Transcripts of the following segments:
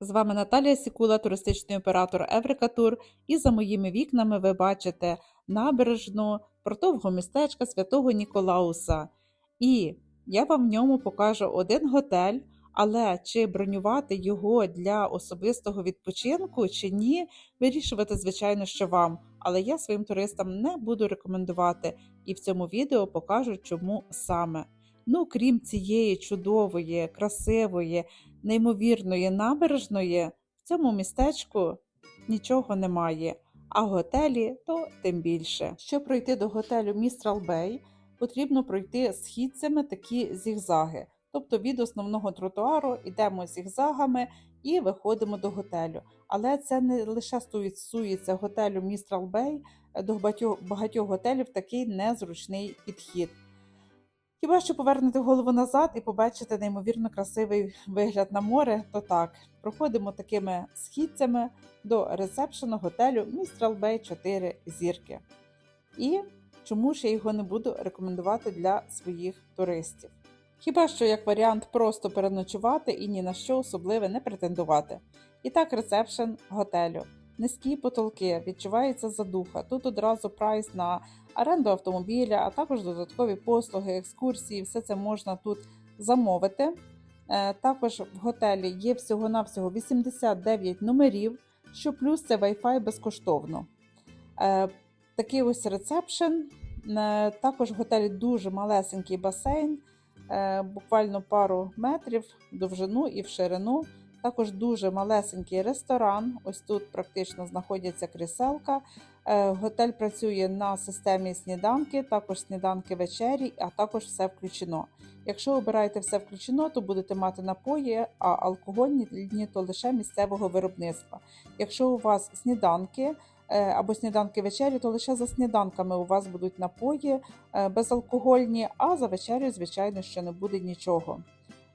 З вами Наталія Сікула, туристичний оператор Еврика Тур. І за моїми вікнами ви бачите набережну портового містечка Святого Ніколауса. І я вам в ньому покажу один готель, але чи бронювати його для особистого відпочинку чи ні, вирішувати, звичайно, що вам. Але я своїм туристам не буду рекомендувати і в цьому відео покажу, чому саме. Ну, крім цієї чудової, красивої, неймовірної набережної, в цьому містечку нічого немає, а готелі то тим більше. Щоб пройти до готелю Містрал Бей, потрібно пройти східцями такі зігзаги. Тобто від основного тротуару йдемо зігзагами і виходимо до готелю. Але це не лише стосується готелю Містрал Бей, до багатьох, готелів такий незручний підхід. Хіба що повернете голову назад і побачите неймовірно красивий вигляд на море, то так, проходимо такими східцями до ресепшену готелю Містрал Бей 4 зірки. І чому ж я його не буду рекомендувати для своїх туристів? Хіба що як варіант просто переночувати і ні на що особливе не претендувати. І так, ресепшн готелю. Низькі потолки, відчувається задуха. Тут одразу прайс на оренду автомобіля, а також додаткові послуги, екскурсії. Все це можна тут замовити. Е, Також в готелі є всього-навсього 89 номерів, що плюс це Wi-Fi безкоштовно. Е, Такий ось ресепшн. Е, Також в готелі дуже малесенький басейн, буквально пару метрів довжину і в ширину. Також дуже малесенький ресторан. Ось тут практично знаходиться кріселка. Е, Готель працює на системі сніданки, також сніданки вечері, а також все включено. Якщо обираєте все включено, то будете мати напої, а алкогольні то лише місцевого виробництва. Якщо у вас сніданки е, або сніданки вечері, то лише за сніданками у вас будуть напої е, безалкогольні, а за вечерю, звичайно, що не буде нічого.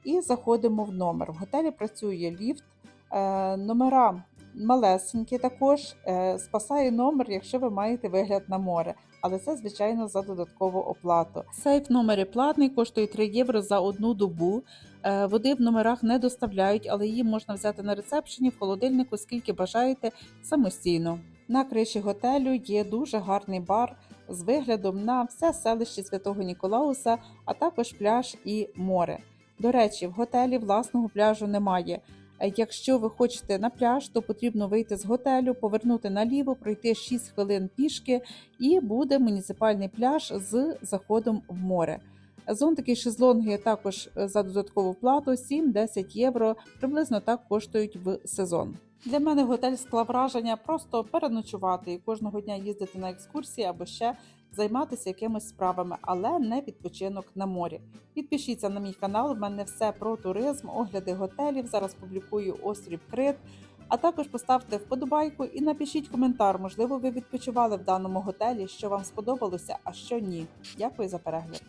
І заходимо в номер. В готелі працює ліфт, е, номера малесенькі також. Е, Спасає номер, якщо ви маєте вигляд на море. Але це, звичайно, за додаткову оплату. Сейф в номері платний, коштує 3 євро за одну добу. Е, Води в номерах не доставляють, але її можна взяти на ресепшені в холодильнику, скільки бажаєте самостійно. На криші готелю є дуже гарний бар з виглядом на все селище Святого Ніколауса, а також пляж і море. До речі, в готелі власного пляжу немає. Е, Якщо ви хочете на пляж, то потрібно вийти з готелю, повернути наліво, пройти 6 хвилин пішки, і буде муніципальний пляж з заходом в море. Зонтики шезлонги також е, за додаткову плату 7-10 євро. Приблизно так коштують в сезон. Для мене готель склав враження просто переночувати і кожного дня їздити на екскурсії або ще займатися якимись справами, але не відпочинок на морі. Підпишіться на мій канал. В мене все про туризм, огляди готелів. Зараз публікую острів Крит. А також поставте вподобайку і напишіть коментар. Можливо, ви відпочивали в даному готелі, що вам сподобалося, а що ні. Дякую за перегляд.